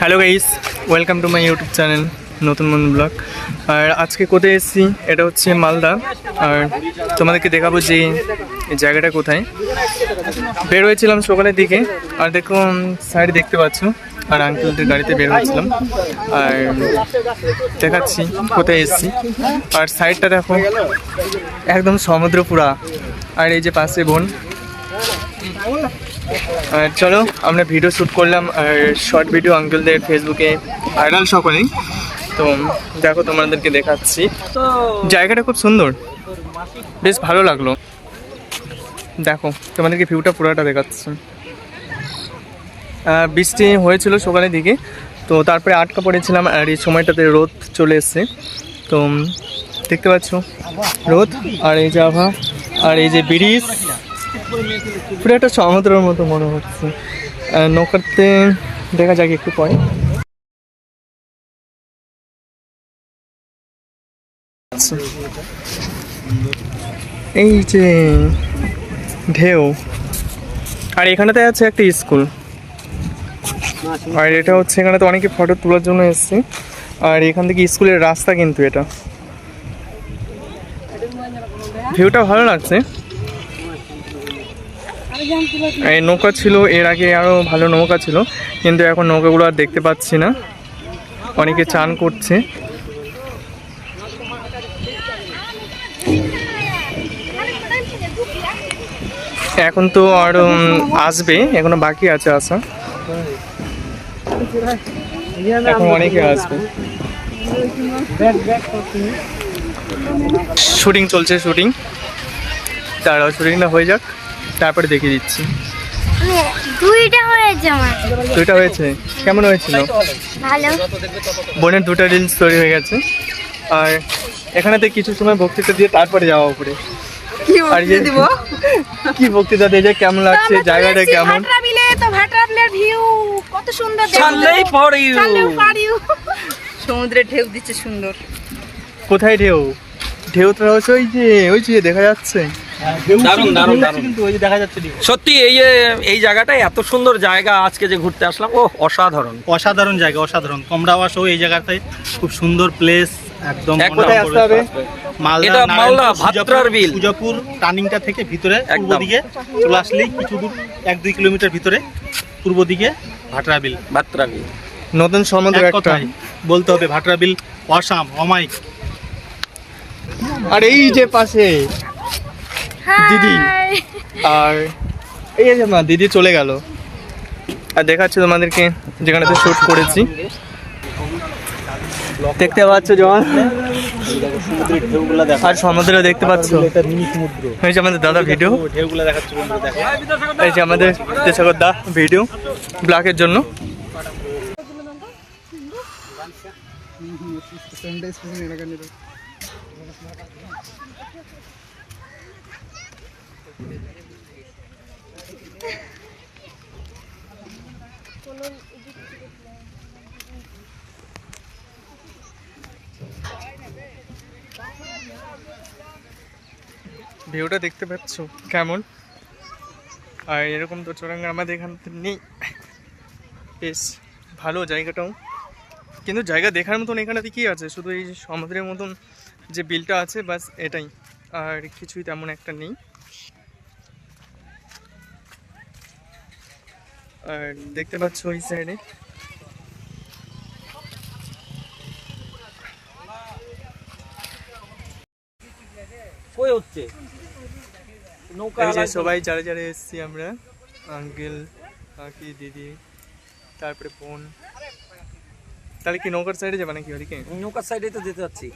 Hello guys welcome to my YouTube channel নতুন মন blog আর আজকে কোথায় এসেছি, এটা হচ্ছে মালদা। আর তোমাদেরকে দেখাবো যে জায়গাটা কোথায়। বের হয়েছিলাম সকালের দিকে, আর দেখো সাইড দেখতে পাচ্ছ, আর আঙ্কেলদের গাড়িতে বের হয়েছিলাম। আর দেখাচ্ছি কোথায় এসেছি। আর সাইডটা দেখো, একদম সমুদ্র পুরা। আর এই যে পাশে বোন চলো আমরা ভিডিও শ্যুট করলাম আর শর্ট ভিডিও আঙ্কেলদের ফেসবুকে ভাইরাল সকলেই। তো দেখো তোমাদেরকে দেখাচ্ছি। জায়গাটা খুব সুন্দর। বেশ ভালো লাগল। দেখো তোমাদেরকে ভিউটা পুরোটা দেখাচ্ছি। বৃষ্টি হয়েছিল সকালের দিকে তো তারপরে আটকা পড়েছিলাম আর এই সময়টাতে রোদ চলে এসছে। তো দেখতে পাচ্ছ রোদ আর এই যে আভা আর এই যে ব্রিজ পুরো একটা সমুদ্রের মতো মনে হচ্ছে। নৌকাতে দেখা যাক একটু পরে। আচ্ছা। এই যে ঢেউ, আর এখানেতে আছে একটা স্কুল। আর এটা হচ্ছে এখানে তো অনেকে ফটো তোলার জন্য এসছে। আর এখান থেকে স্কুলের রাস্তা কিন্তু এটা। ভিউটা ভালো লাগছে। এই নৌকা ছিল, এর আগে আরও ভালো নৌকা ছিল, কিন্তু এখন নৌকাগুলো আর দেখতে পাচ্ছি না। অনেকে চান করছে। এখন তো আর আসবে, এখনও বাকি আছে আসা। এখন অনেকে আসবে। শুটিং চলছে, শুটিং। তারাও শুটিংটা হয়ে যাক। তারপরে দেখিয়ে দিচ্ছি। দুইটা হয়েছে আমার। দুইটা হয়েছে। কেমন হয়েছিল? ভালো। বোনের দুটো রিলস তৈরি হয়ে গেছে। আর এখানেতে কিছু সময় বক্তৃতা দিয়ে তারপরে যাওয়া উপরে। কি আর যে- কি বক্তৃতা দিয়ে? যে কেমন লাগছে জায়গাটা কেমন? তো ভিউ কত সুন্দর for you। সমুদ্রে ঢেউ দিচ্ছে সুন্দর। কোথায় ঢেউ? ঢেউ তো হচ্ছে ওই যে ওই যে দেখা যাচ্ছে। দারুণ দারুণ দারুণ কিন্তু ওই যে দেখা যাচ্ছে সত্যি এই যে এই জায়গাটা এত সুন্দর জায়গা আজকে যে ঘুরতে আসলাম ও অসাধারণ। অসাধারণ জায়গা অসাধারণ। তোমরা আসো এই জায়গাতে খুব সুন্দর প্লেস একদম এক কোথায় আসতে হবে? মালদা মালদা, ভাত্রার বিল। সুজাপুর টার্নিংটা থেকে ভিতরে পূর্ব। দিকে। চলে আসলেই কিছু দূর এক দুই কিলোমিটার ভিতরে পূর্ব দিকে ভাটরা বিল। বাত্রাবি নতুন সমুদ্র এক একটা। বলতে হবে ভাটরা বিল অসাম অমাইক আর এই যে পাশে দিদি। আর এই যে মা, দিদি চলে গেল। আর দেখাচ্ছি তোমাদেরকে যেখানেতে শ্যুট করেছি। দেখতে পাচ্ছ যখন আর সমুদ্র দেখতে পাচ্ছ? এই যে আমাদের দাদা ভিডিও। এই যে আমাদের দেশাগর দা ভিডিও ব্লকের জন্য। ভিউটা দেখতে পাচ্ছ? কেমন? আর এরকম তো চোরাঙ্গা আমাদের এখান থেকে নেই। বেশ, ভালো জায়গাটাও। কিন্তু জায়গা দেখার মতন এখানেতে কি আছে? শুধু এই সমুদ্রের মতন যে বিলটা আছে, বাস এটাই। আর কিছুই তেমন একটা নেই। আর দেখতে পাচ্ছ ওই সাইডে কই হচ্ছে? নৌকা সবাই যারা যারা এসেছি আমরা আঙ্কেল কাকি দিদি তারপরে বোন। তাহলে কি নৌকার সাইডে যাবে নাকি ওদিকে? নৌকার সাইডে তো যেতে যাচ্ছি।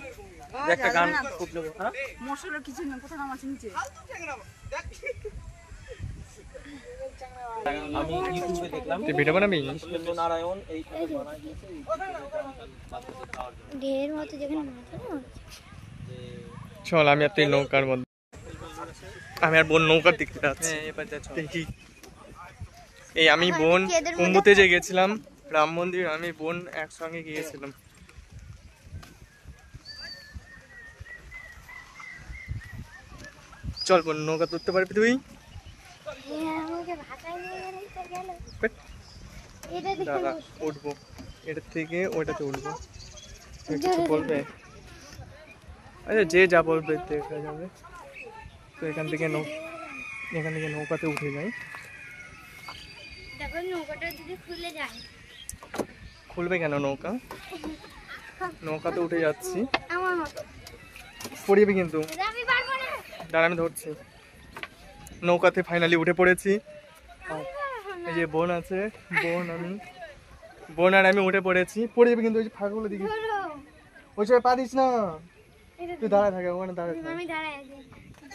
একটা গান উঠল হ্যাঁ? মশলার কিছু না কোথাও নাম আছে নিচে। আমি ইউটিউবে দেখলাম। ভিডিও বানাবি? নারায়ণ এই বানায় দিয়েছে এই ঢের মতো যেখানে চল আমি আর তুই নৌকার মধ্যে আমি আর বোন নৌকার দিকে যাচ্ছি। দেখি। এই আমি বোন কি এদের মধ্যে কুম্ভতে যে গেছিলাম রাম মন্দির আমি বোন একসঙ্গে গিয়েছিলাম। চল বোন নৌকা তুলতে পারবি তুই? এটা বসবো। উঠবো। এটার থেকে ওইটাতে উঠবো। কিছু বলবে? আচ্ছা যে যা বলবে দেখা যাবে। তো এখান থেকে নৌ এখান থেকে নৌকাতে উঠে যাই। খুলবে কেন নৌকা? নৌকাতে উঠে যাচ্ছি। পড়িবে কিন্তু। দাদা, দাঁড়া আমি ধরছি। নৌকাতে ফাইনালি উঠে পড়েছি। এই যে বোন আছে বোন আমি বোন আর আমি উঠে পড়েছি। পড়ে যাবে কিন্তু ওই যে ফাঁকগুলো দিকে। ওই সময় পারিস না। তুই দাঁড়ায় থাকে ওখানে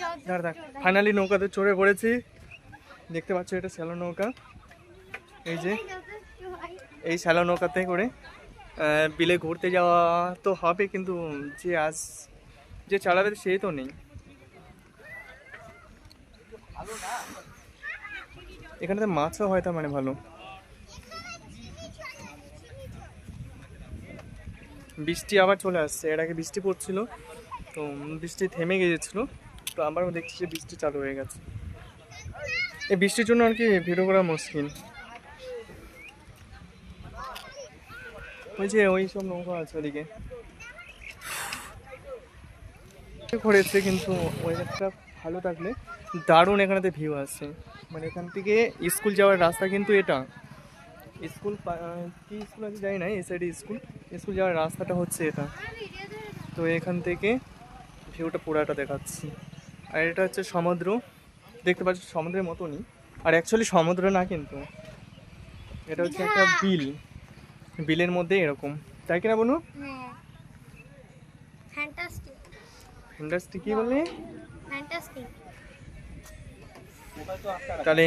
যাও, দাঁড়া থাক। ফাইনালি নৌকাতে চড়ে পড়েছি। দেখতে পাচ্ছ এটা শ্যালো নৌকা। এই যে। এই শ্যালো নৌকাতে করে বিলে ঘুরতে যাওয়া তো হবে কিন্তু যে আজ যে চালাবে সেই তো নেই। এখানে তো মাছও হয় তার মানে ভালো। বৃষ্টি আবার চলে আসছে, এর আগে বৃষ্টি পড়ছিল, তো বৃষ্টি থেমে গিয়েছিল, তো আবারও দেখছি যে বৃষ্টি চালু হয়ে গেছে। এই বৃষ্টির জন্য আর কি ভিডিও করা মুশকিল। ওই যে ওই সব নৌকা আছে ওদিকে। করেছে কিন্তু ওয়েদারটা ভালো থাকলে দারুণ এখানেতে ভিউ আছে মানে এখান থেকে স্কুল যাওয়ার রাস্তা কিন্তু এটা। স্কুল কি স্কুল আছে জানি না এই সাইডে স্কুল স্কুল যাওয়ার রাস্তাটা হচ্ছে এটা। তো এখান থেকে ভিউটা পুরাটা দেখাচ্ছি। আর এটা হচ্ছে সমুদ্র। দেখতে পাচ্ছি সমুদ্রের মতনই। আর অ্যাকচুয়ালি সমুদ্র না কিন্তু। এটা হচ্ছে একটা বিল। বিলের মধ্যে এরকম। তাই কিনা বলু হ্যাঁ। ফ্যান্টাস্টিক ইন্ডাস্ট্রি কি বললি? ফ্যান্টাস্টিক তাহলে